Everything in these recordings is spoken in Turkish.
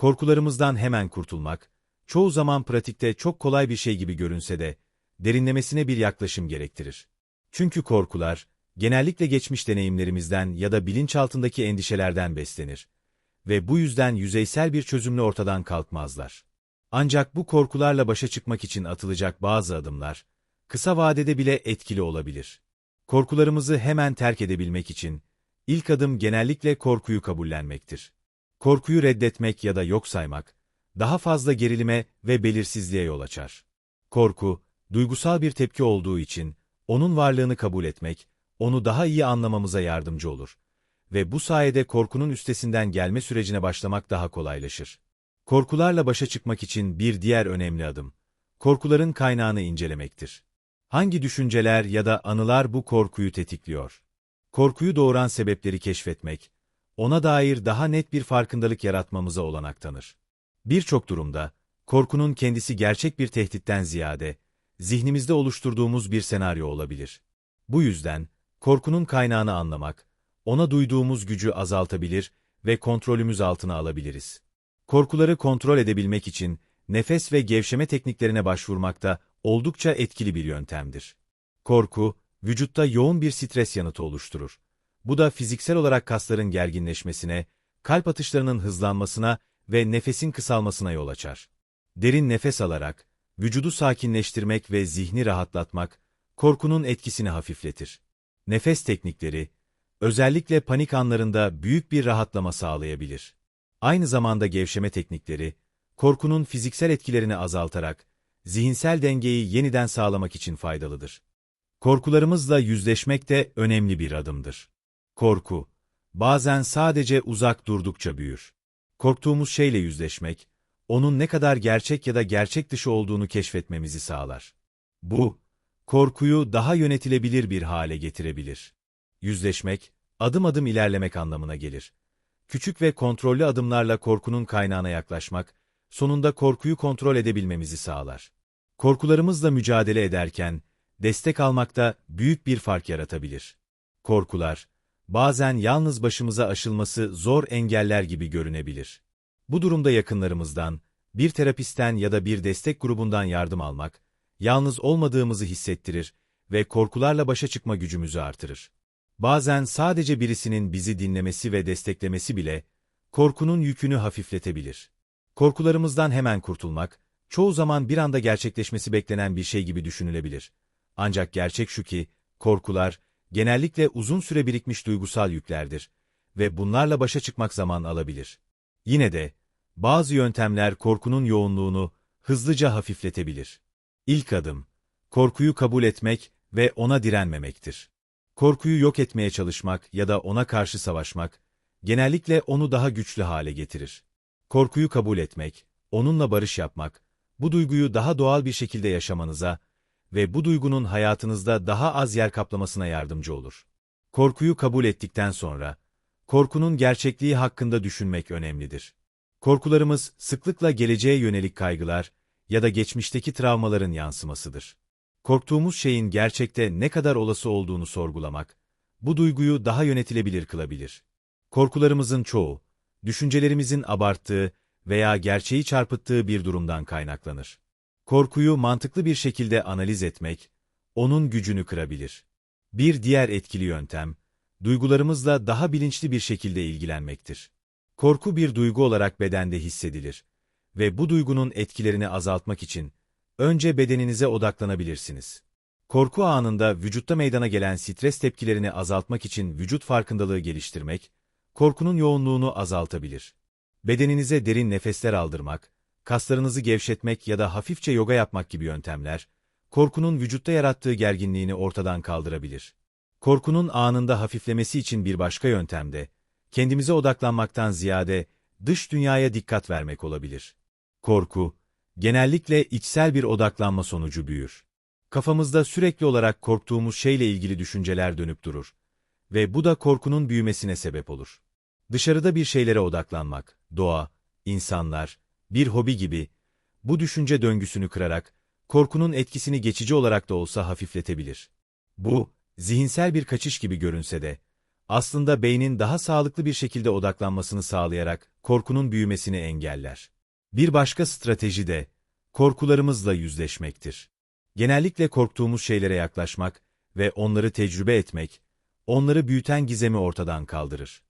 Korkularımızdan hemen kurtulmak, çoğu zaman pratikte çok kolay bir şey gibi görünse de, derinlemesine bir yaklaşım gerektirir. Çünkü korkular, genellikle geçmiş deneyimlerimizden ya da bilinçaltındaki endişelerden beslenir. Ve bu yüzden yüzeysel bir çözümle ortadan kalkmazlar. Ancak bu korkularla başa çıkmak için atılacak bazı adımlar, kısa vadede bile etkili olabilir. Korkularımızı hemen terk edebilmek için, ilk adım genellikle korkuyu kabullenmektir. Korkuyu reddetmek ya da yok saymak, daha fazla gerilime ve belirsizliğe yol açar. Korku, duygusal bir tepki olduğu için, onun varlığını kabul etmek, onu daha iyi anlamamıza yardımcı olur. Ve bu sayede korkunun üstesinden gelme sürecine başlamak daha kolaylaşır. Korkularla başa çıkmak için bir diğer önemli adım, korkuların kaynağını incelemektir. Hangi düşünceler ya da anılar bu korkuyu tetikliyor? Korkuyu doğuran sebepleri keşfetmek, ona dair daha net bir farkındalık yaratmamıza olanak tanır. Birçok durumda, korkunun kendisi gerçek bir tehditten ziyade, zihnimizde oluşturduğumuz bir senaryo olabilir. Bu yüzden, korkunun kaynağını anlamak, ona duyduğumuz gücü azaltabilir ve kontrolümüz altına alabiliriz. Korkuları kontrol edebilmek için, nefes ve gevşeme tekniklerine başvurmak da oldukça etkili bir yöntemdir. Korku, vücutta yoğun bir stres yanıtı oluşturur. Bu da fiziksel olarak kasların gerginleşmesine, kalp atışlarının hızlanmasına ve nefesin kısalmasına yol açar. Derin nefes alarak, vücudu sakinleştirmek ve zihni rahatlatmak, korkunun etkisini hafifletir. Nefes teknikleri, özellikle panik anlarında büyük bir rahatlama sağlayabilir. Aynı zamanda gevşeme teknikleri, korkunun fiziksel etkilerini azaltarak, zihinsel dengeyi yeniden sağlamak için faydalıdır. Korkularımızla yüzleşmek de önemli bir adımdır. Korku, bazen sadece uzak durdukça büyür. Korktuğumuz şeyle yüzleşmek, onun ne kadar gerçek ya da gerçek dışı olduğunu keşfetmemizi sağlar. Bu, korkuyu daha yönetilebilir bir hale getirebilir. Yüzleşmek, adım adım ilerlemek anlamına gelir. Küçük ve kontrollü adımlarla korkunun kaynağına yaklaşmak, sonunda korkuyu kontrol edebilmemizi sağlar. Korkularımızla mücadele ederken, destek almakta büyük bir fark yaratabilir. Korkular, bazen yalnız başımıza aşılması zor engeller gibi görünebilir. Bu durumda yakınlarımızdan, bir terapistten ya da bir destek grubundan yardım almak, yalnız olmadığımızı hissettirir ve korkularla başa çıkma gücümüzü artırır. Bazen sadece birisinin bizi dinlemesi ve desteklemesi bile, korkunun yükünü hafifletebilir. Korkularımızdan hemen kurtulmak, çoğu zaman bir anda gerçekleşmesi beklenen bir şey gibi düşünülebilir. Ancak gerçek şu ki, korkular, genellikle uzun süre birikmiş duygusal yüklerdir ve bunlarla başa çıkmak zaman alabilir. Yine de, bazı yöntemler korkunun yoğunluğunu hızlıca hafifletebilir. İlk adım, korkuyu kabul etmek ve ona direnmemektir. Korkuyu yok etmeye çalışmak ya da ona karşı savaşmak, genellikle onu daha güçlü hale getirir. Korkuyu kabul etmek, onunla barış yapmak, bu duyguyu daha doğal bir şekilde yaşamanıza ve bu duygunun hayatınızda daha az yer kaplamasına yardımcı olur. Korkuyu kabul ettikten sonra, korkunun gerçekliği hakkında düşünmek önemlidir. Korkularımız sıklıkla geleceğe yönelik kaygılar ya da geçmişteki travmaların yansımasıdır. Korktuğumuz şeyin gerçekte ne kadar olası olduğunu sorgulamak, bu duyguyu daha yönetilebilir kılabilir. Korkularımızın çoğu, düşüncelerimizin abarttığı veya gerçeği çarpıttığı bir durumdan kaynaklanır. Korkuyu mantıklı bir şekilde analiz etmek, onun gücünü kırabilir. Bir diğer etkili yöntem, duygularımızla daha bilinçli bir şekilde ilgilenmektir. Korku bir duygu olarak bedende hissedilir ve bu duygunun etkilerini azaltmak için önce bedeninize odaklanabilirsiniz. Korku anında vücutta meydana gelen stres tepkilerini azaltmak için vücut farkındalığı geliştirmek, korkunun yoğunluğunu azaltabilir. Bedeninize derin nefesler aldırmak, kaslarınızı gevşetmek ya da hafifçe yoga yapmak gibi yöntemler, korkunun vücutta yarattığı gerginliğini ortadan kaldırabilir. Korkunun anında hafiflemesi için bir başka yöntem de, kendimize odaklanmaktan ziyade dış dünyaya dikkat vermek olabilir. Korku, genellikle içsel bir odaklanma sonucu büyür. Kafamızda sürekli olarak korktuğumuz şeyle ilgili düşünceler dönüp durur ve bu da korkunun büyümesine sebep olur. Dışarıda bir şeylere odaklanmak, doğa, insanlar, bir hobi gibi, bu düşünce döngüsünü kırarak, korkunun etkisini geçici olarak da olsa hafifletebilir. Bu, zihinsel bir kaçış gibi görünse de, aslında beynin daha sağlıklı bir şekilde odaklanmasını sağlayarak korkunun büyümesini engeller. Bir başka strateji de korkularımızla yüzleşmektir. Genellikle korktuğumuz şeylere yaklaşmak ve onları tecrübe etmek, onları büyüten gizemi ortadan kaldırır.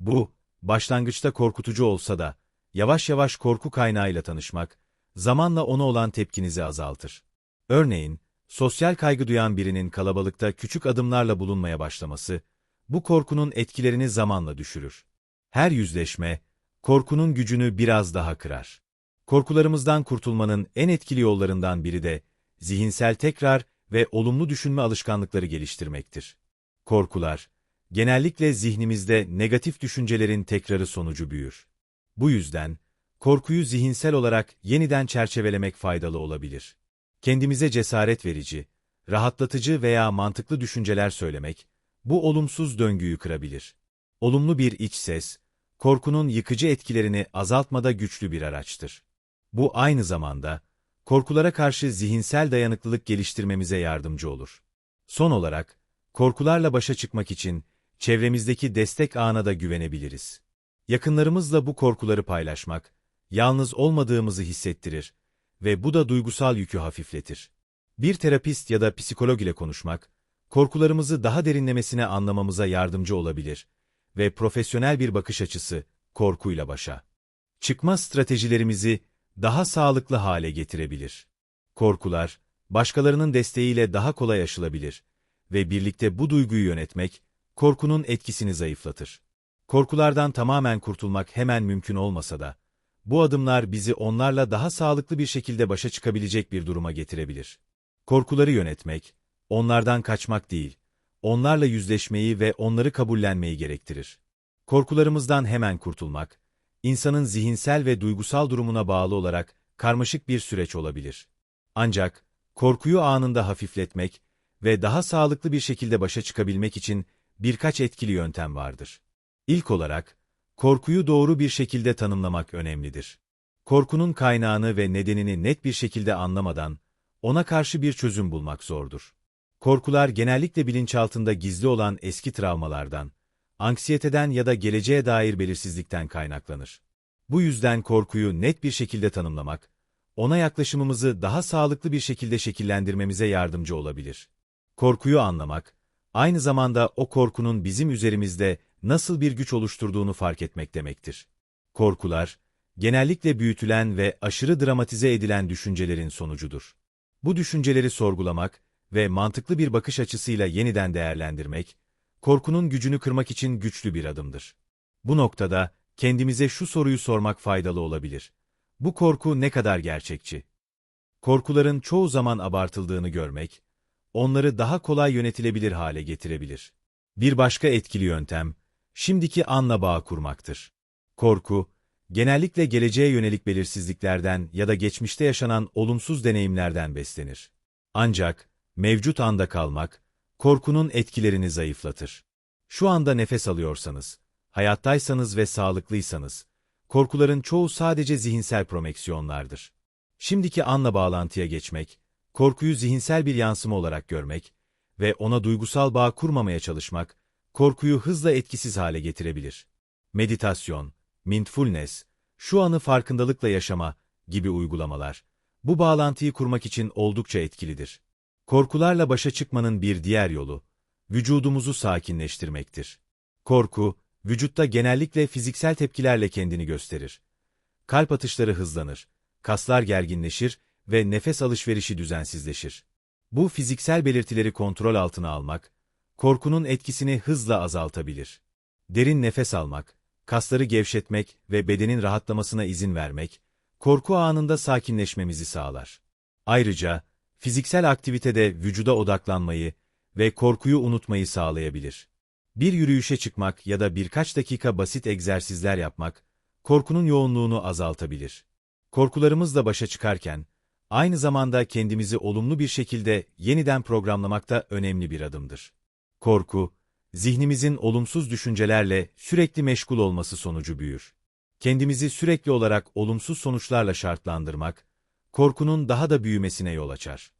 Bu, başlangıçta korkutucu olsa da, yavaş yavaş korku kaynağıyla tanışmak, zamanla ona olan tepkinizi azaltır. Örneğin, sosyal kaygı duyan birinin kalabalıkta küçük adımlarla bulunmaya başlaması, bu korkunun etkilerini zamanla düşürür. Her yüzleşme, korkunun gücünü biraz daha kırar. Korkularımızdan kurtulmanın en etkili yollarından biri de, zihinsel tekrar ve olumlu düşünme alışkanlıkları geliştirmektir. Korkular, genellikle zihnimizde negatif düşüncelerin tekrarı sonucu büyür. Bu yüzden, korkuyu zihinsel olarak yeniden çerçevelemek faydalı olabilir. Kendimize cesaret verici, rahatlatıcı veya mantıklı düşünceler söylemek, bu olumsuz döngüyü kırabilir. Olumlu bir iç ses, korkunun yıkıcı etkilerini azaltmada güçlü bir araçtır. Bu aynı zamanda, korkulara karşı zihinsel dayanıklılık geliştirmemize yardımcı olur. Son olarak, korkularla başa çıkmak için çevremizdeki destek ağına da güvenebiliriz. Yakınlarımızla bu korkuları paylaşmak, yalnız olmadığımızı hissettirir ve bu da duygusal yükü hafifletir. Bir terapist ya da psikolog ile konuşmak, korkularımızı daha derinlemesine anlamamıza yardımcı olabilir ve profesyonel bir bakış açısı, korkuyla başa. Çıkma stratejilerimizi daha sağlıklı hale getirebilir. Korkular, başkalarının desteğiyle daha kolay aşılabilir ve birlikte bu duyguyu yönetmek, korkunun etkisini zayıflatır. Korkulardan tamamen kurtulmak hemen mümkün olmasa da, bu adımlar bizi onlarla daha sağlıklı bir şekilde başa çıkabilecek bir duruma getirebilir. Korkuları yönetmek, onlardan kaçmak değil, onlarla yüzleşmeyi ve onları kabullenmeyi gerektirir. Korkularımızdan hemen kurtulmak, insanın zihinsel ve duygusal durumuna bağlı olarak karmaşık bir süreç olabilir. Ancak, korkuyu anında hafifletmek ve daha sağlıklı bir şekilde başa çıkabilmek için birkaç etkili yöntem vardır. İlk olarak, korkuyu doğru bir şekilde tanımlamak önemlidir. Korkunun kaynağını ve nedenini net bir şekilde anlamadan, ona karşı bir çözüm bulmak zordur. Korkular genellikle bilinçaltında gizli olan eski travmalardan, anksiyeteden ya da geleceğe dair belirsizlikten kaynaklanır. Bu yüzden korkuyu net bir şekilde tanımlamak, ona yaklaşımımızı daha sağlıklı bir şekilde şekillendirmemize yardımcı olabilir. Korkuyu anlamak, aynı zamanda o korkunun bizim üzerimizde nasıl bir güç oluşturduğunu fark etmek demektir. Korkular, genellikle büyütülen ve aşırı dramatize edilen düşüncelerin sonucudur. Bu düşünceleri sorgulamak ve mantıklı bir bakış açısıyla yeniden değerlendirmek, korkunun gücünü kırmak için güçlü bir adımdır. Bu noktada, kendimize şu soruyu sormak faydalı olabilir. Bu korku ne kadar gerçekçi? Korkuların çoğu zaman abartıldığını görmek, onları daha kolay yönetilebilir hale getirebilir. Bir başka etkili yöntem, şimdiki anla bağ kurmaktır. Korku, genellikle geleceğe yönelik belirsizliklerden ya da geçmişte yaşanan olumsuz deneyimlerden beslenir. Ancak, mevcut anda kalmak, korkunun etkilerini zayıflatır. Şu anda nefes alıyorsanız, hayattaysanız ve sağlıklıysanız, korkuların çoğu sadece zihinsel promeksiyonlardır. Şimdiki anla bağlantıya geçmek, korkuyu zihinsel bir yansıma olarak görmek ve ona duygusal bağ kurmamaya çalışmak, korkuyu hızla etkisiz hale getirebilir. Meditasyon, mindfulness, şu anı farkındalıkla yaşama gibi uygulamalar, bu bağlantıyı kurmak için oldukça etkilidir. Korkularla başa çıkmanın bir diğer yolu, vücudumuzu sakinleştirmektir. Korku, vücutta genellikle fiziksel tepkilerle kendini gösterir. Kalp atışları hızlanır, kaslar gerginleşir ve nefes alışverişi düzensizleşir. Bu fiziksel belirtileri kontrol altına almak, korkunun etkisini hızla azaltabilir. Derin nefes almak, kasları gevşetmek ve bedenin rahatlamasına izin vermek, korku anında sakinleşmemizi sağlar. Ayrıca, fiziksel aktivitede vücuda odaklanmayı ve korkuyu unutmayı sağlayabilir. Bir yürüyüşe çıkmak ya da birkaç dakika basit egzersizler yapmak, korkunun yoğunluğunu azaltabilir. Korkularımızla başa çıkarken, aynı zamanda kendimizi olumlu bir şekilde yeniden programlamak da önemli bir adımdır. Korku, zihnimizin olumsuz düşüncelerle sürekli meşgul olması sonucu büyür. Kendimizi sürekli olarak olumsuz sonuçlarla şartlandırmak, korkunun daha da büyümesine yol açar.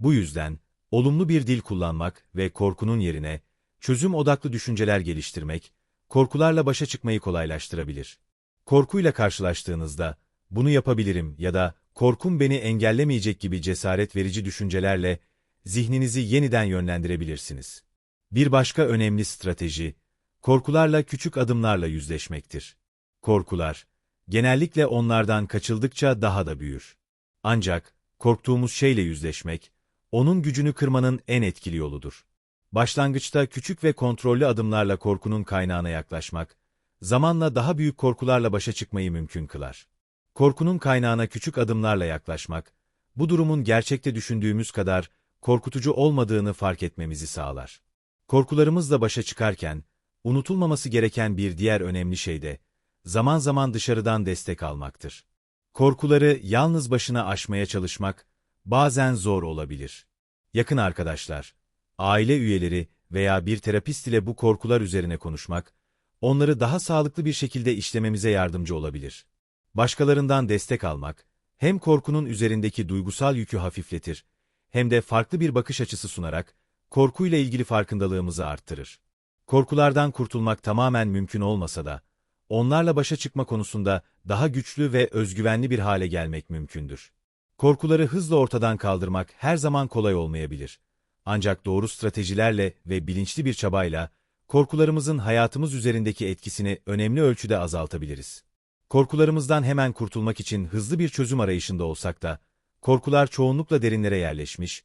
Bu yüzden, olumlu bir dil kullanmak ve korkunun yerine, çözüm odaklı düşünceler geliştirmek, korkularla başa çıkmayı kolaylaştırabilir. Korkuyla karşılaştığınızda, bunu yapabilirim ya da korkum beni engellemeyecek gibi cesaret verici düşüncelerle zihninizi yeniden yönlendirebilirsiniz. Bir başka önemli strateji, korkularla küçük adımlarla yüzleşmektir. Korkular, genellikle onlardan kaçıldıkça daha da büyür. Ancak, korktuğumuz şeyle yüzleşmek, onun gücünü kırmanın en etkili yoludur. Başlangıçta küçük ve kontrollü adımlarla korkunun kaynağına yaklaşmak, zamanla daha büyük korkularla başa çıkmayı mümkün kılar. Korkunun kaynağına küçük adımlarla yaklaşmak, bu durumun gerçekte düşündüğümüz kadar korkutucu olmadığını fark etmemizi sağlar. Korkularımızla başa çıkarken, unutulmaması gereken bir diğer önemli şey de, zaman zaman dışarıdan destek almaktır. Korkuları yalnız başına aşmaya çalışmak, bazen zor olabilir. Yakın arkadaşlar, aile üyeleri veya bir terapist ile bu korkular üzerine konuşmak, onları daha sağlıklı bir şekilde işlememize yardımcı olabilir. Başkalarından destek almak, hem korkunun üzerindeki duygusal yükü hafifletir, hem de farklı bir bakış açısı sunarak, korkuyla ilgili farkındalığımızı arttırır. Korkulardan kurtulmak tamamen mümkün olmasa da, onlarla başa çıkma konusunda daha güçlü ve özgüvenli bir hale gelmek mümkündür. Korkuları hızla ortadan kaldırmak her zaman kolay olmayabilir. Ancak doğru stratejilerle ve bilinçli bir çabayla, korkularımızın hayatımız üzerindeki etkisini önemli ölçüde azaltabiliriz. Korkularımızdan hemen kurtulmak için hızlı bir çözüm arayışında olsak da, korkular çoğunlukla derinlere yerleşmiş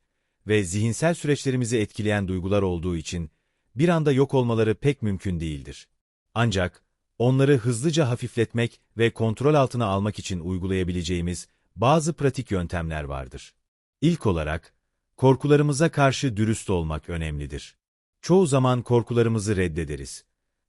ve zihinsel süreçlerimizi etkileyen duygular olduğu için bir anda yok olmaları pek mümkün değildir. Ancak, onları hızlıca hafifletmek ve kontrol altına almak için uygulayabileceğimiz bazı pratik yöntemler vardır. İlk olarak, korkularımıza karşı dürüst olmak önemlidir. Çoğu zaman korkularımızı reddederiz.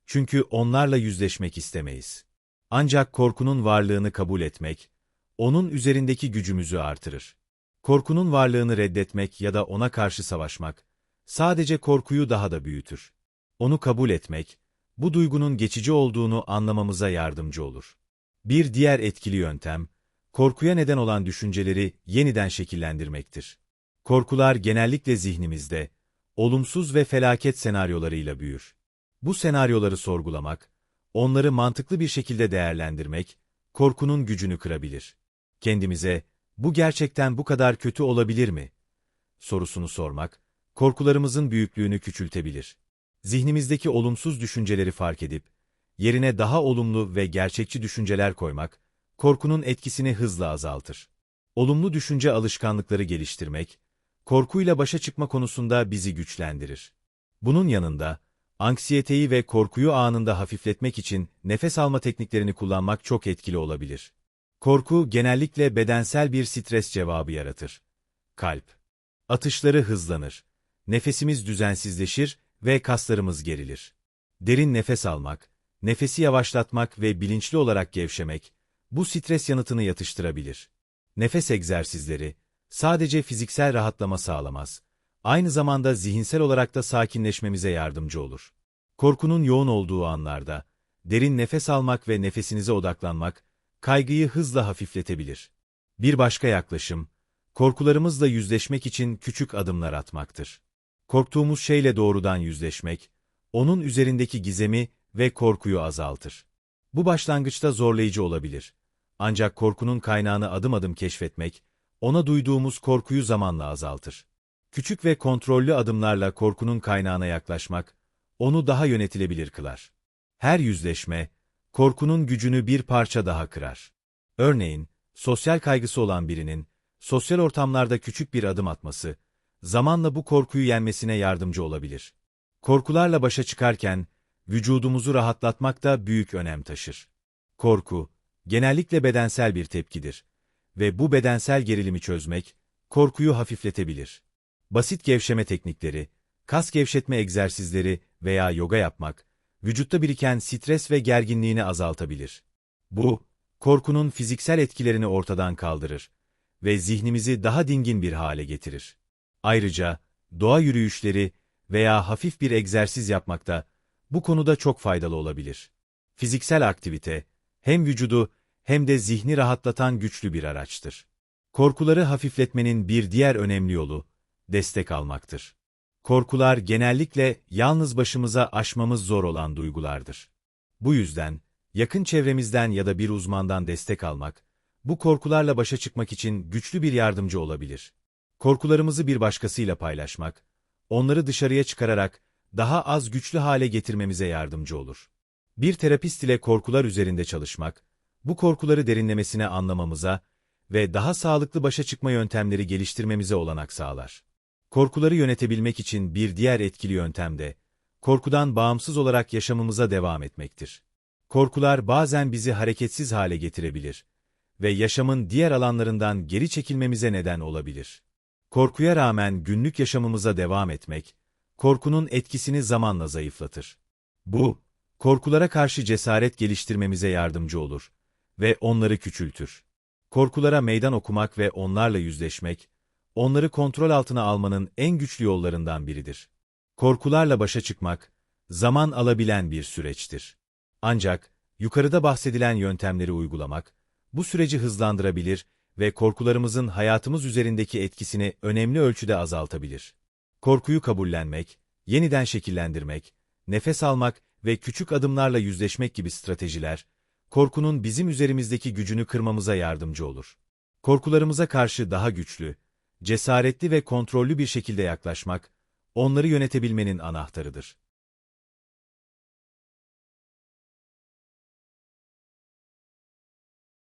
Çünkü onlarla yüzleşmek istemeyiz. Ancak korkunun varlığını kabul etmek, onun üzerindeki gücümüzü artırır. Korkunun varlığını reddetmek ya da ona karşı savaşmak, sadece korkuyu daha da büyütür. Onu kabul etmek, bu duygunun geçici olduğunu anlamamıza yardımcı olur. Bir diğer etkili yöntem, korkuya neden olan düşünceleri yeniden şekillendirmektir. Korkular genellikle zihnimizde, olumsuz ve felaket senaryolarıyla büyür. Bu senaryoları sorgulamak, onları mantıklı bir şekilde değerlendirmek, korkunun gücünü kırabilir. Kendimize, bu gerçekten bu kadar kötü olabilir mi? sorusunu sormak, korkularımızın büyüklüğünü küçültebilir. Zihnimizdeki olumsuz düşünceleri fark edip, yerine daha olumlu ve gerçekçi düşünceler koymak, korkunun etkisini hızla azaltır. Olumlu düşünce alışkanlıkları geliştirmek, korkuyla başa çıkma konusunda bizi güçlendirir. Bunun yanında, anksiyeteyi ve korkuyu anında hafifletmek için nefes alma tekniklerini kullanmak çok etkili olabilir. Korku genellikle bedensel bir stres cevabı yaratır. Kalp. Atışları hızlanır. Nefesimiz düzensizleşir ve kaslarımız gerilir. Derin nefes almak, nefesi yavaşlatmak ve bilinçli olarak gevşemek, bu stres yanıtını yatıştırabilir. Nefes egzersizleri, sadece fiziksel rahatlama sağlamaz. Aynı zamanda zihinsel olarak da sakinleşmemize yardımcı olur. Korkunun yoğun olduğu anlarda, derin nefes almak ve nefesinize odaklanmak, kaygıyı hızla hafifletebilir. Bir başka yaklaşım, korkularımızla yüzleşmek için küçük adımlar atmaktır. Korktuğumuz şeyle doğrudan yüzleşmek, onun üzerindeki gizemi ve korkuyu azaltır. Bu başlangıçta zorlayıcı olabilir. Ancak korkunun kaynağını adım adım keşfetmek, ona duyduğumuz korkuyu zamanla azaltır. Küçük ve kontrollü adımlarla korkunun kaynağına yaklaşmak, onu daha yönetilebilir kılar. Her yüzleşme, korkunun gücünü bir parça daha kırar. Örneğin, sosyal kaygısı olan birinin, sosyal ortamlarda küçük bir adım atması, zamanla bu korkuyu yenmesine yardımcı olabilir. Korkularla başa çıkarken, vücudumuzu rahatlatmak da büyük önem taşır. Korku, genellikle bedensel bir tepkidir ve bu bedensel gerilimi çözmek, korkuyu hafifletebilir. Basit gevşeme teknikleri, kas gevşetme egzersizleri veya yoga yapmak, vücutta biriken stres ve gerginliğini azaltabilir. Bu, korkunun fiziksel etkilerini ortadan kaldırır ve zihnimizi daha dingin bir hale getirir. Ayrıca, doğa yürüyüşleri veya hafif bir egzersiz yapmakta bu konuda çok faydalı olabilir. Fiziksel aktivite, hem vücudu hem de zihni rahatlatan güçlü bir araçtır. Korkuları hafifletmenin bir diğer önemli yolu, destek almaktır. Korkular genellikle yalnız başımıza aşmamız zor olan duygulardır. Bu yüzden, yakın çevremizden ya da bir uzmandan destek almak, bu korkularla başa çıkmak için güçlü bir yardımcı olabilir. Korkularımızı bir başkasıyla paylaşmak, onları dışarıya çıkararak daha az güçlü hale getirmemize yardımcı olur. Bir terapist ile korkular üzerinde çalışmak, bu korkuları derinlemesine anlamamıza ve daha sağlıklı başa çıkma yöntemleri geliştirmemize olanak sağlar. Korkuları yönetebilmek için bir diğer etkili yöntem de, korkudan bağımsız olarak yaşamımıza devam etmektir. Korkular bazen bizi hareketsiz hale getirebilir ve yaşamın diğer alanlarından geri çekilmemize neden olabilir. Korkuya rağmen günlük yaşamımıza devam etmek, korkunun etkisini zamanla zayıflatır. Bu, korkulara karşı cesaret geliştirmemize yardımcı olur ve onları küçültür. Korkulara meydan okumak ve onlarla yüzleşmek, onları kontrol altına almanın en güçlü yollarından biridir. Korkularla başa çıkmak, zaman alabilen bir süreçtir. Ancak, yukarıda bahsedilen yöntemleri uygulamak, bu süreci hızlandırabilir ve korkularımızın hayatımız üzerindeki etkisini önemli ölçüde azaltabilir. Korkuyu kabullenmek, yeniden şekillendirmek, nefes almak ve küçük adımlarla yüzleşmek gibi stratejiler, korkunun bizim üzerimizdeki gücünü kırmamıza yardımcı olur. Korkularımıza karşı daha güçlü, cesaretli ve kontrollü bir şekilde yaklaşmak, onları yönetebilmenin anahtarıdır.